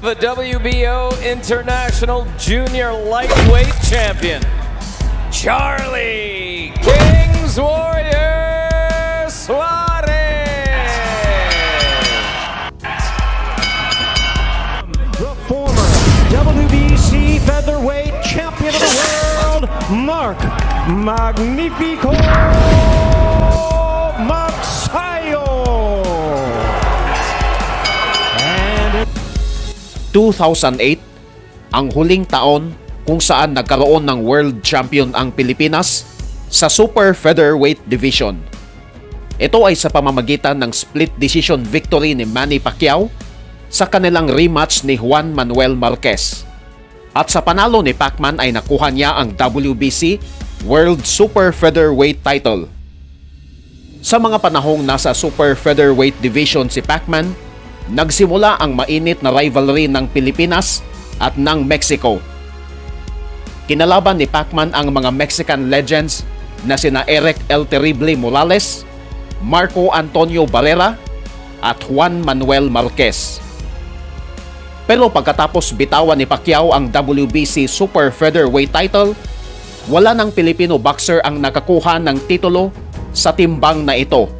the WBO International Junior Lightweight Champion, Charlie Kings Warrior Suarez. the former WBC featherweight champion of the world, Mark Magnifico 2008, ang huling taon kung saan nagkaroon ng world champion ang Pilipinas sa super featherweight division. Ito ay sa pamamagitan ng split decision victory ni Manny Pacquiao sa kanilang rematch ni Juan Manuel Marquez. At sa panalo ni Pacman ay nakuha niya ang WBC World Super Featherweight title. Sa mga panahong nasa super featherweight division si Pacman, nagsimula ang mainit na rivalry ng Pilipinas at ng Mexico. Kinalaban ni Pacman ang mga Mexican legends na sina Eric El Terrible Morales, Marco Antonio Barrera at Juan Manuel Marquez. Pero pagkatapos bitawan ni Pacquiao ang WBC Super Featherweight title, wala ng Filipino boxer ang nakakuha ng titulo sa timbang na ito.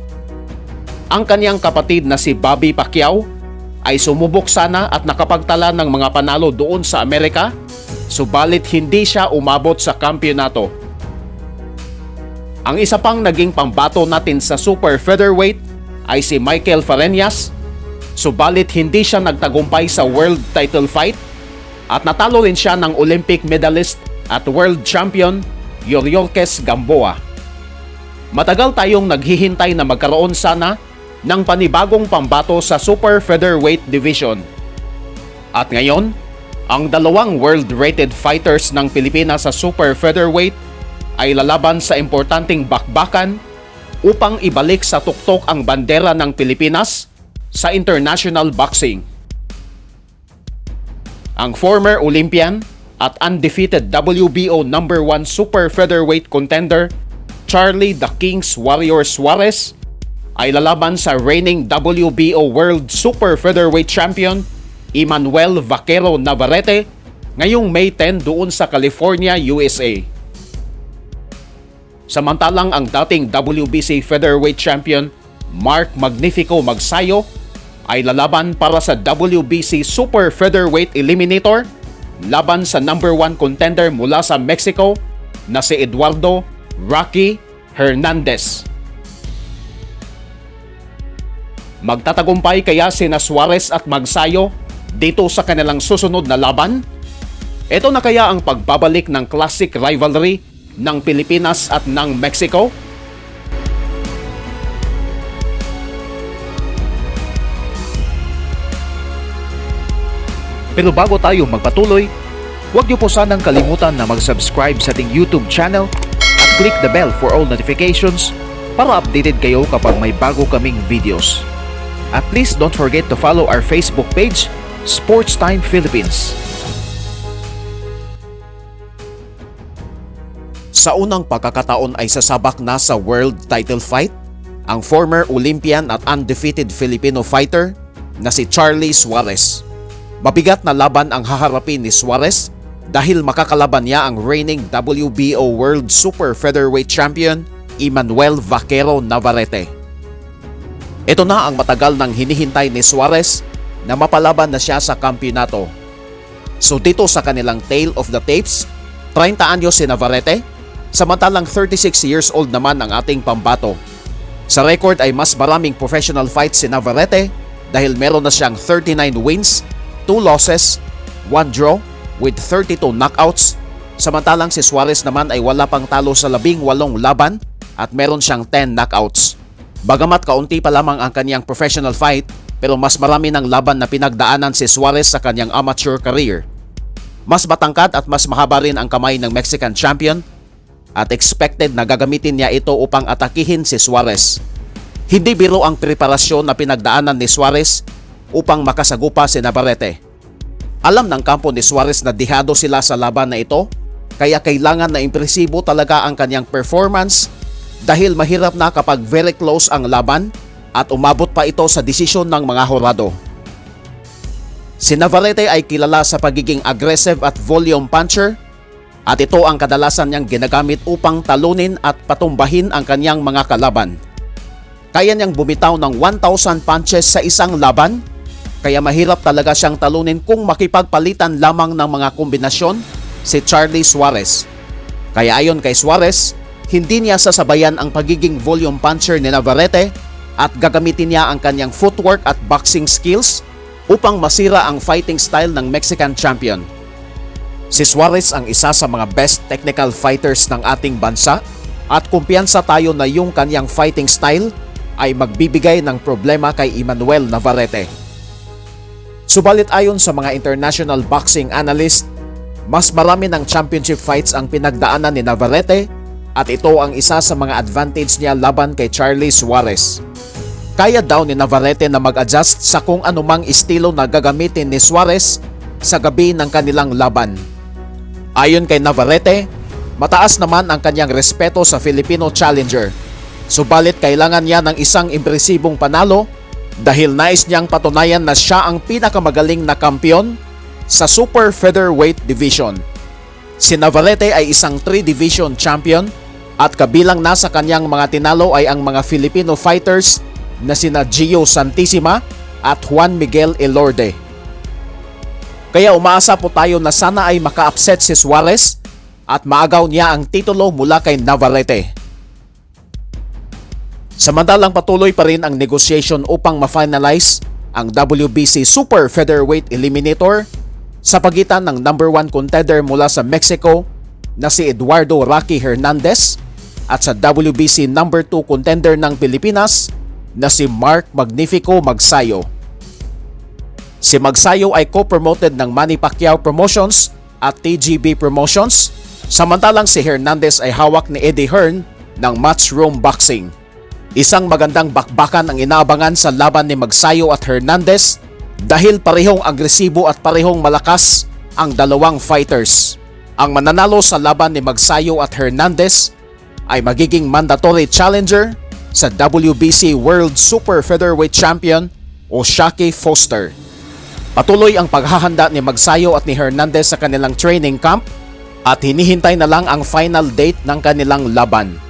Ang kanyang kapatid na si Bobby Pacquiao ay sumubok sana at nakapagtala ng mga panalo doon sa Amerika, subalit hindi siya umabot sa kampyonato. Ang isa pang naging pambato natin sa super featherweight ay si Michael Fareñas, subalit hindi siya nagtagumpay sa world title fight at natalo rin siya ng Olympic medalist at world champion Yoriorkes Gamboa. Matagal tayong naghihintay na magkaroon sana ng panibagong pambato sa super featherweight division. At ngayon, ang dalawang world-rated fighters ng Pilipinas sa super featherweight ay lalaban sa importanteng bakbakan upang ibalik sa tuktok ang bandera ng Pilipinas sa international boxing. Ang former Olympian at undefeated WBO number 1 super featherweight contender Charlie the Kings Warrior Suarez ay lalaban sa reigning WBO World Super Featherweight Champion Emmanuel Vaquero Navarrete ngayong May 10 doon sa California, USA. Samantalang ang dating WBC Featherweight Champion Mark Magnifico Magsayo ay lalaban para sa WBC Super Featherweight Eliminator laban sa number 1 contender mula sa Mexico na si Eduardo Rocky Hernandez. Magtatagumpay kaya sina Suarez at Magsayo dito sa kanilang susunod na laban? Ito na kaya ang pagbabalik ng classic rivalry ng Pilipinas at ng Mexico? Pero bago tayo magpatuloy, huwag niyo po sanang kalimutan na mag-subscribe sa ating YouTube channel at click the bell for all notifications para updated kayo kapag may bago kaming videos. At please don't forget to follow our Facebook page, Sports Time Philippines. Sa unang pagkakataon ay sasabak na sa world title fight ang former Olympian at undefeated Filipino fighter na si Charlie Suarez. Mabigat na laban ang haharapin ni Suarez dahil makakalaban niya ang reigning WBO World Super Featherweight Champion Emmanuel Vaquero Navarrete. Ito na ang matagal nang hinihintay ni Suarez na mapalaban na siya sa kampyonato. So dito sa kanilang tale of the tapes, 30 anyos si Navarrete, samantalang 36 years old naman ang ating pambato. Sa record ay mas maraming professional fights si Navarrete dahil meron na siyang 39 wins, 2 losses, 1 draw with 32 knockouts. Samantalang si Suarez naman ay wala pang talo sa labing walong laban at meron siyang 10 knockouts. Bagamat kaunti pa lamang ang kanyang professional fight, pero mas marami ng laban na pinagdaanan si Suarez sa kanyang amateur career. Mas matangkad at mas mahaba rin ang kamay ng Mexican champion at expected na gagamitin niya ito upang atakihin si Suarez. Hindi biro ang preparasyon na pinagdaanan ni Suarez upang makasagupa si Navarrete. Alam ng kampo ni Suarez na dihado sila sa laban na ito, kaya kailangan na impresibo talaga ang kanyang performance dahil mahirap na kapag very close ang laban at umabot pa ito sa desisyon ng mga horado. Si Navarrete ay kilala sa pagiging aggressive at volume puncher at ito ang kadalasan niyang ginagamit upang talunin at patumbahin ang kanyang mga kalaban. Kaya niyang bumitaw ng 1,000 punches sa isang laban kaya mahirap talaga siyang talunin kung makipagpalitan lamang ng mga kombinasyon si Charlie Suarez. Kaya ayon kay Suarez, hindi niya sasabayan ang pagiging volume puncher ni Navarrete at gagamitin niya ang kanyang footwork at boxing skills upang masira ang fighting style ng Mexican champion. Si Suarez ang isa sa mga best technical fighters ng ating bansa at kumpiyansa tayo na yung kanyang fighting style ay magbibigay ng problema kay Emmanuel Navarrete. Subalit ayon sa mga international boxing analyst, mas marami ng championship fights ang pinagdaanan ni Navarrete at ito ang isa sa mga advantage niya laban kay Charlie Suarez. Kaya daw ni Navarrete na mag-adjust sa kung anumang estilo na gagamitin ni Suarez sa gabi ng kanilang laban. Ayon kay Navarrete, mataas naman ang kanyang respeto sa Filipino challenger. Subalit kailangan niya ng isang impresibong panalo dahil nais niyang patunayan na siya ang pinakamagaling na kampiyon sa Super Featherweight Division. Si Navarrete ay isang 3-division champion at kabilang na sa kanyang mga tinalo ay ang mga Filipino fighters na sina Gio Santissima at Juan Miguel Elorde. Kaya umaasa po tayo na sana ay maka-upset si Suarez at maagaw niya ang titulo mula kay Navarrete. Samantalang patuloy pa rin ang negotiation upang ma-finalize ang WBC Super Featherweight Eliminator sa pagitan ng number 1 contender mula sa Mexico na si Eduardo Rocky Hernandez at sa WBC number 2 contender ng Pilipinas na si Mark Magnifico Magsayo. Si Magsayo ay co-promoted ng Manny Pacquiao Promotions at TGB Promotions samantalang si Hernandez ay hawak ni Eddie Hearn ng Matchroom Boxing. Isang magandang bakbakan ang inaabangan sa laban ni Magsayo at Hernandez dahil parehong agresibo at parehong malakas ang dalawang fighters. Ang mananalo sa laban ni Magsayo at Hernandez ay magiging mandatory challenger sa WBC World Super Featherweight Champion o Shaki Foster. Patuloy ang paghahanda ni Magsayo at ni Hernandez sa kanilang training camp at hinihintay na lang ang final date ng kanilang laban.